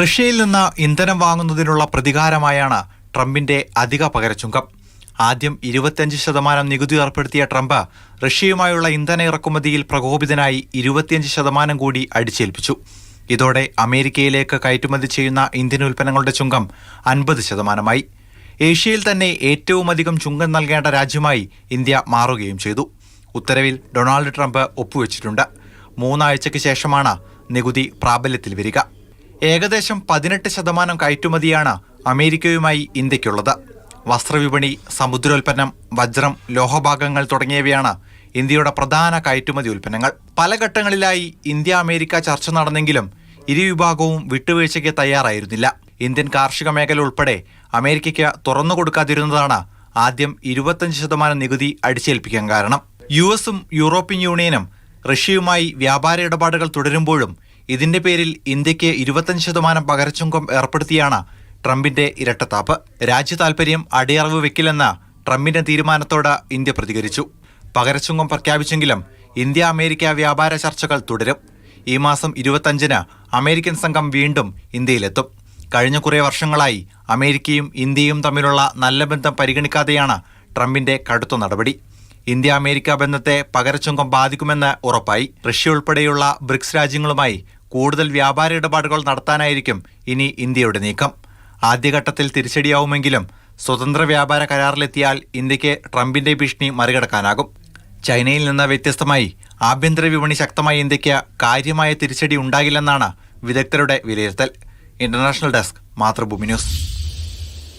റഷ്യയിൽ നിന്ന് ഇന്ധനം വാങ്ങുന്നതിനുള്ള പ്രതികാരമായാണ് ട്രംപിന്റെ അധിക പകരച്ചുങ്കം. ആദ്യം ഇരുപത്തിയഞ്ച് ശതമാനം നികുതി ഏർപ്പെടുത്തിയ ട്രംപ് റഷ്യയുമായുള്ള ഇന്ധന ഇറക്കുമതിയിൽ പ്രകോപിതനായി ഇരുപത്തിയഞ്ച് ശതമാനം കൂടി അടിച്ചേൽപ്പിച്ചു. ഇതോടെ അമേരിക്കയിലേക്ക് കയറ്റുമതി ചെയ്യുന്ന ഇന്ത്യൻ ഉൽപ്പന്നങ്ങളുടെ ചുങ്കം അൻപത് ശതമാനമായി. ഏഷ്യയിൽ തന്നെ ഏറ്റവുമധികം ചുങ്കം നൽകേണ്ട രാജ്യമായി ഇന്ത്യ മാറുകയും ചെയ്തു. ഉത്തരവിൽ ഡൊണാൾഡ് ട്രംപ് ഒപ്പുവെച്ചിട്ടുണ്ട്. മൂന്നാഴ്ചയ്ക്ക് ശേഷമാണ് നികുതി പ്രാബല്യത്തിൽ വരിക. ഏകദേശം പതിനെട്ട് ശതമാനം കയറ്റുമതിയാണ് അമേരിക്കയുമായി ഇന്ത്യക്കുള്ളത് വസ്ത്രവിപണി സമുദ്രോൽപ്പന്നം വജ്രം ലോഹഭാഗങ്ങൾ തുടങ്ങിയവയാണ് ഇന്ത്യയുടെ പ്രധാന കയറ്റുമതി ഉൽപ്പന്നങ്ങൾ. പല ഘട്ടങ്ങളിലായി ഇന്ത്യ അമേരിക്ക ചർച്ച നടന്നെങ്കിലും ഇരുവിഭാഗവും വിട്ടുവീഴ്ചയ്ക്ക് തയ്യാറായിരുന്നില്ല. ഇന്ത്യൻ കാർഷിക മേഖല ഉൾപ്പെടെ അമേരിക്കയ്ക്ക് തുറന്നു കൊടുക്കാതിരുന്നതാണ് ആദ്യം ഇരുപത്തഞ്ച് ശതമാനം നികുതി അടിച്ചേൽപ്പിക്കാൻ കാരണം. യു എസും യൂറോപ്യൻ യൂണിയനും റഷ്യയുമായി വ്യാപാര ഇടപാടുകൾ തുടരുമ്പോഴും ഇതിന്റെ പേരിൽ ഇന്ത്യയ്ക്ക് ഇരുപത്തഞ്ച് ശതമാനം പകരച്ചുങ്കം ഏർപ്പെടുത്തിയാണ് ട്രംപിന്റെ ഇരട്ടത്താപ്പ്. രാജ്യ താൽപര്യം അടിയറവ് വെക്കില്ലെന്ന ട്രംപിന്റെ തീരുമാനത്തോട് ഇന്ത്യ പ്രതികരിച്ചു. പകരച്ചുങ്കം പ്രഖ്യാപിച്ചെങ്കിലും ഇന്ത്യ അമേരിക്ക വ്യാപാര ചർച്ചകൾ തുടരും. ഈ മാസം ഇരുപത്തഞ്ചിന് അമേരിക്കൻ സംഘം വീണ്ടും ഇന്ത്യയിലെത്തും. കഴിഞ്ഞ കുറേ വർഷങ്ങളായി അമേരിക്കയും ഇന്ത്യയും തമ്മിലുള്ള നല്ല ബന്ധം പരിഗണിക്കാതെയാണ് ട്രംപിന്റെ കടുത്ത നടപടി. ഇന്ത്യ അമേരിക്ക ബന്ധത്തെ പകരച്ചുങ്കം ബാധിക്കുമെന്ന് ഉറപ്പായി. റഷ്യ ഉൾപ്പെടെയുള്ള ബ്രിക്സ് രാജ്യങ്ങളുമായി കൂടുതൽ വ്യാപാര ഇടപാടുകൾ നടത്താനായിരിക്കും ഇനി ഇന്ത്യയുടെ നീക്കം. ആദ്യഘട്ടത്തിൽ തിരിച്ചടിയാവുമെങ്കിലും സ്വതന്ത്ര വ്യാപാര കരാറിലെത്തിയാൽ ഇന്ത്യയ്ക്ക് ട്രംപിന്റെ ഭീഷണി മറികടക്കാനാകും. ചൈനയിൽ നിന്ന് വ്യത്യസ്തമായി ആഭ്യന്തര വിപണി ശക്തമായ ഇന്ത്യയ്ക്ക് കാര്യമായ തിരിച്ചടി ഉണ്ടാകില്ലെന്നാണ് വിദഗ്ധരുടെ വിലയിരുത്തൽ. International desk Mathrubhumi news.